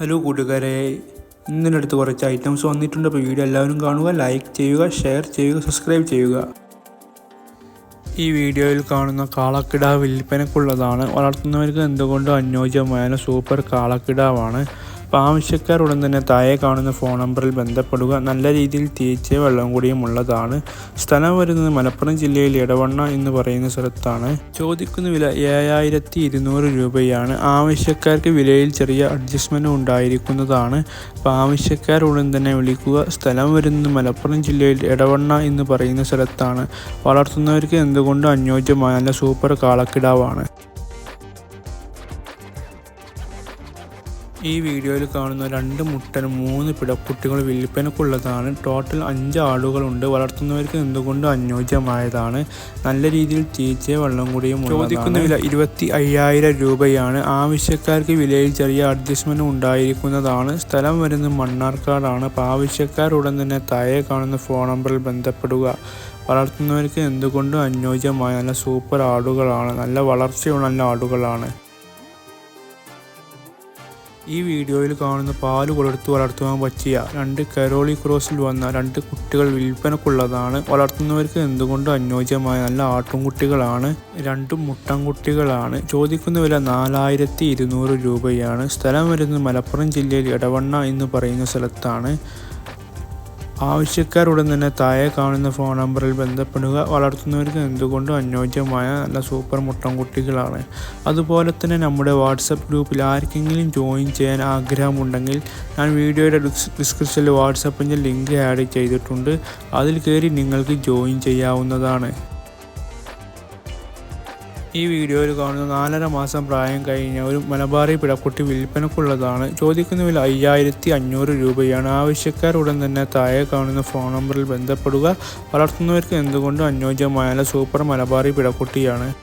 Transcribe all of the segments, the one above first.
Hello കൂട്ടുകാരെ ഇന്നലെ അടുത്ത് കുറച്ച് ഐറ്റംസ് വന്നിട്ടുണ്ട്. അപ്പോൾ വീഡിയോ എല്ലാവരും കാണുക ലൈക്ക് ചെയ്യുക ഷെയർ ചെയ്യുക സബ്സ്ക്രൈബ് ചെയ്യുക. ഈ വീഡിയോയിൽ കാണുന്ന കാളക്കിടാവ് വിൽപ്പനക്കുള്ളതാണ്. വളർത്തുന്നവർക്ക് എന്തുകൊണ്ടും അനുയോജ്യമായ സൂപ്പർ കാളക്കിടാവാണ്. അപ്പോൾ ആവശ്യക്കാർ ഉടൻ തന്നെ താഴെ കാണുന്ന ഫോൺ നമ്പറിൽ ബന്ധപ്പെടുക നല്ല രീതിയിൽ തേച്ച് വെള്ളം കൂടിയും ഉള്ളതാണ്. സ്ഥലം വരുന്നത് മലപ്പുറം ജില്ലയിൽ ഇടവണ്ണ എന്ന് പറയുന്ന സ്ഥലത്താണ്. ചോദിക്കുന്ന വില ഏഴായിരത്തി ഇരുന്നൂറ് രൂപയാണ്. ആവശ്യക്കാർക്ക് വിലയിൽ ചെറിയ അഡ്ജസ്റ്റ്മെന്റ് ഉണ്ടായിരിക്കുന്നതാണ്. അപ്പോൾ ആവശ്യക്കാർ ഉടൻ തന്നെ വിളിക്കുക സ്ഥലം വരുന്നത് മലപ്പുറം ജില്ലയിൽ ഇടവണ്ണ എന്ന് പറയുന്ന സ്ഥലത്താണ്. വളർത്തുന്നവർക്ക് എന്തുകൊണ്ടും അനുയോജ്യമായ നല്ല സൂപ്പർ കാളക്കിടാവാണ്. ഈ വീഡിയോയിൽ കാണുന്ന രണ്ട് മുട്ടനും മൂന്ന് പിടക്കുട്ടികൾ വിൽപ്പനക്കുള്ളതാണ് ടോട്ടൽ അഞ്ച് ആടുകളുണ്ട്. വളർത്തുന്നവർക്ക് എന്തുകൊണ്ടും അനുയോജ്യമായതാണ്? നല്ല രീതിയിൽ തീറ്റ വെള്ളം കൂടിയും ചോദിക്കുന്ന വില ഇരുപത്തി അയ്യായിരം രൂപയാണ്. ആവശ്യക്കാർക്ക് വിലയിൽ ചെറിയ അഡ്ജസ്റ്റ്മെന്റ് ഉണ്ടായിരിക്കുന്നതാണ്. സ്ഥലം വരുന്നത് മണ്ണാർക്കാടാണ്. അപ്പോൾ ആവശ്യക്കാർ ഉടൻ തന്നെ താഴെ കാണുന്ന ഫോൺ നമ്പറിൽ ബന്ധപ്പെടുക. വളർത്തുന്നവർക്ക് എന്തുകൊണ്ടും അനുയോജ്യമായ നല്ല സൂപ്പർ ആടുകളാണ്. നല്ല വളർച്ചയുള്ള നല്ല ആടുകളാണ്. ഈ വീഡിയോയിൽ കാണുന്ന പാൽ കൊടുത്ത് വളർത്തുവാൻ പറ്റിയ രണ്ട് കരോളി ക്രോസിൽ വന്ന രണ്ട് കുട്ടികൾ വിൽപ്പനക്കുള്ളതാണ്. വളർത്തുന്നവർക്ക് എന്തുകൊണ്ടും അനുയോജ്യമായ നല്ല ആട്ടുംകുട്ടികളാണ്? രണ്ടും മുട്ടൻകുട്ടികളാണ്. ചോദിക്കുന്ന വില നാലായിരത്തി ഇരുന്നൂറ് രൂപയാണ്. സ്ഥലം വരുന്നത് മലപ്പുറം ജില്ലയിൽ ഇടവണ്ണ എന്ന് പറയുന്ന സ്ഥലത്താണ്. ആവശ്യക്കാരുടൻ തന്നെ താഴെ കാണുന്ന ഫോൺ നമ്പറിൽ ബന്ധപ്പെടുക വളർത്തുന്നവർക്ക് എന്തുകൊണ്ടും അനുയോജ്യമായ നല്ല സൂപ്പർ മുട്ടൻകുട്ടികളാണ് അതുപോലെ തന്നെ നമ്മുടെ വാട്സപ്പ് ഗ്രൂപ്പിൽ ആർക്കെങ്കിലും ജോയിൻ ചെയ്യാൻ ആഗ്രഹമുണ്ടെങ്കിൽ ഞാൻ വീഡിയോയുടെ ഡിസ്ക്രിപ്ഷനിൽ വാട്സപ്പിന്റെ ലിങ്ക് ആഡ് ചെയ്തിട്ടുണ്ട്. അതിൽ കയറി നിങ്ങൾക്ക് ജോയിൻ ചെയ്യാവുന്നതാണ്. ഈ വീഡിയോയിൽ കാണുന്ന നാലര മാസം പ്രായം കഴിഞ്ഞ ഒരു മലബാറി പിടക്കുട്ടി വിൽപ്പനക്കുള്ളതാണ്. ചോദിക്കുന്ന വില അയ്യായിരത്തി അഞ്ഞൂറ് രൂപയാണ്. ആവശ്യക്കാർ ഉടൻ തന്നെ താഴെ കാണുന്ന ഫോൺ നമ്പറിൽ ബന്ധപ്പെടുക. വളർത്തുന്നവർക്ക് എന്തുകൊണ്ടും അനുയോജ്യമായ സൂപ്പർ മലബാറി പിടക്കുട്ടിയാണ്.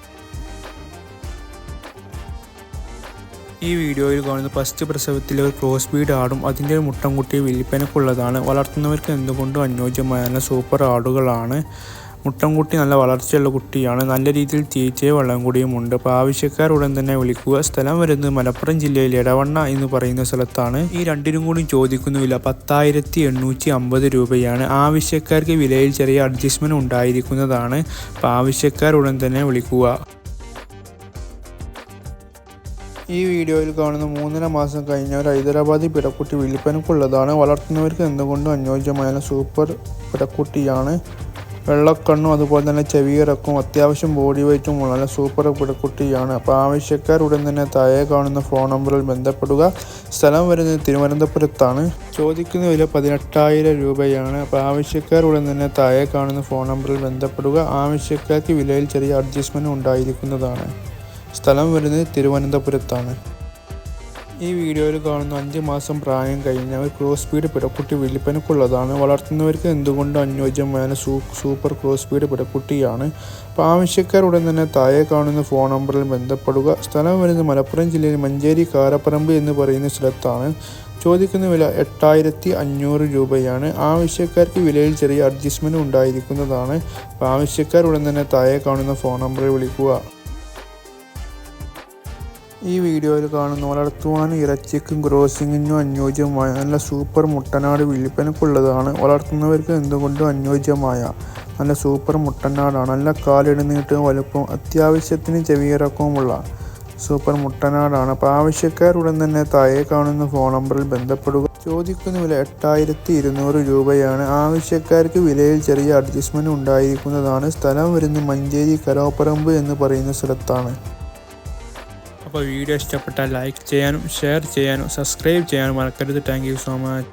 ഈ വീഡിയോയിൽ കാണുന്ന ഫസ്റ്റ് പ്രസവത്തിലെ ഒരു ക്രോസ് ബീഡ് ആടും അതിന്റെ ഒരു മുട്ടൻകുട്ടി വിൽപ്പനക്കുള്ളതാണ്. വളർത്തുന്നവർക്ക് എന്തുകൊണ്ടും അനുയോജ്യമായ സൂപ്പർ ആടുകളാണ്. മുട്ടൻകുട്ടി നല്ല വളർച്ചയുള്ള കുട്ടിയാണ്. നല്ല രീതിയിൽ തീറ്റയും വെള്ളം കൂടിയും ഉണ്ട് അപ്പോൾ ആവശ്യക്കാർ ഉടൻ തന്നെ വിളിക്കുക. സ്ഥലം വരുന്നത് മലപ്പുറം ജില്ലയിൽ ഇടവണ്ണ എന്ന് പറയുന്ന സ്ഥലത്താണ്. ഈ രണ്ടിനും കൂടി ചോദിക്കുന്ന വില പത്തായിരത്തി എണ്ണൂറ്റി അമ്പത് രൂപയാണ്. ആവശ്യക്കാർക്ക് വിലയിൽ ചെറിയ അഡ്ജസ്റ്റ്മെന്റ് ഉണ്ടായിരിക്കുന്നതാണ്. അപ്പോൾ ആവശ്യക്കാർ ഉടൻ തന്നെ വിളിക്കുക. ഈ വീഡിയോയിൽ കാണുന്ന മൂന്നര മാസം കഴിഞ്ഞ ഒരു ഹൈദരാബാദി പിടക്കുട്ടി വിൽപ്പനക്കുള്ളതാണ്. വളർത്തുന്നവർക്ക് എന്തുകൊണ്ടും അനുയോജ്യമായ സൂപ്പർ പിടക്കുട്ടിയാണ് വെള്ളക്കണ്ണും അതുപോലെ തന്നെ ചെവിയിറക്കും അത്യാവശ്യം ബോഡി വെയ്റ്റും വളരെ സൂപ്പർ പിടക്കുട്ടിയാണ് അപ്പോൾ ആവശ്യക്കാർ ഉടൻ തന്നെ താഴെ കാണുന്ന ഫോൺ നമ്പറിൽ ബന്ധപ്പെടുക. സ്ഥലം വരുന്നത് തിരുവനന്തപുരത്താണ്. ചോദിക്കുന്ന വില പതിനെട്ടായിരം രൂപയാണ്. അപ്പോൾ ആവശ്യക്കാർ ഉടൻ തന്നെ താഴെ കാണുന്ന ഫോൺ നമ്പറിൽ ബന്ധപ്പെടുക. ആവശ്യക്കാർക്ക് വിലയിൽ ചെറിയ അഡ്ജസ്റ്റ്മെന്റ് ഉണ്ടായിരിക്കുന്നതാണ്. സ്ഥലം വരുന്നത് തിരുവനന്തപുരത്താണ്. ഈ വീഡിയോയിൽ കാണുന്ന അഞ്ച് മാസം പ്രായം കഴിഞ്ഞ ഒരു ക്രോസ് സ്പീഡ് പിടക്കുട്ടി വില്പനക്കുള്ളതാണ് വളർത്തുന്നവർക്ക് എന്തുകൊണ്ടും അനുയോജ്യമായ സൂ സൂപ്പർ ക്രോസ് സ്പീഡ് പിടക്കുട്ടിയാണ് അപ്പോൾ ആവശ്യക്കാർ ഉടൻ തന്നെ താഴെ കാണുന്ന ഫോൺ നമ്പറിൽ ബന്ധപ്പെടുക. സ്ഥലം വരുന്നത് മലപ്പുറം ജില്ലയിൽ മഞ്ചേരി കാരപ്പറമ്പ് എന്ന് പറയുന്ന സ്ഥലത്താണ്. ചോദിക്കുന്ന വില എട്ടായിരത്തി അഞ്ഞൂറ് രൂപയാണ്. ആവശ്യക്കാർക്ക് വിലയിൽ ചെറിയ അഡ്ജസ്റ്റ്മെന്റ് ഉണ്ടായിരിക്കുന്നതാണ്. ആവശ്യക്കാർ ഉടൻ തന്നെ താഴെ കാണുന്ന ഫോൺ നമ്പറിൽ വിളിക്കുക. ഈ വീഡിയോയിൽ കാണുന്ന വളർത്തുവാനും ഇറച്ചിക്കും ക്രോസിങ്ങിനും അനുയോജ്യമായ നല്ല സൂപ്പർ മുട്ടനാട് വിളിപ്പനക്കുള്ളതാണ് വളർത്തുന്നവർക്ക് എന്തുകൊണ്ടും അനുയോജ്യമായ നല്ല സൂപ്പർ മുട്ടനാടാണ്. നല്ല കാലിടുന്നിട്ട് വലുപ്പം അത്യാവശ്യത്തിന് ചെവിയിറക്കവുമുള്ള സൂപ്പർ മുട്ടനാടാണ്. അപ്പോൾ ആവശ്യക്കാരുടൻ തന്നെ താഴെ കാണുന്ന ഫോൺ നമ്പറിൽ ബന്ധപ്പെടുക. ചോദിക്കുന്ന വില എട്ടായിരത്തി ഇരുന്നൂറ് രൂപയാണ്. ആവശ്യക്കാർക്ക് വിലയിൽ ചെറിയ അഡ്ജസ്റ്റ്മെന്റ് ഉണ്ടായിരിക്കുന്നതാണ്. സ്ഥലം വരുന്നത് മഞ്ചേരി കരോപ്പറമ്പ് എന്ന് പറയുന്ന സ്ഥലത്താണ്. അപ്പോൾ വീഡിയോ ഇഷ്ടപ്പെട്ടാൽ ലൈക്ക് ചെയ്യാനും ഷെയർ ചെയ്യാനും സബ്സ്ക്രൈബ് ചെയ്യാനും മറക്കരുത്. Thank so much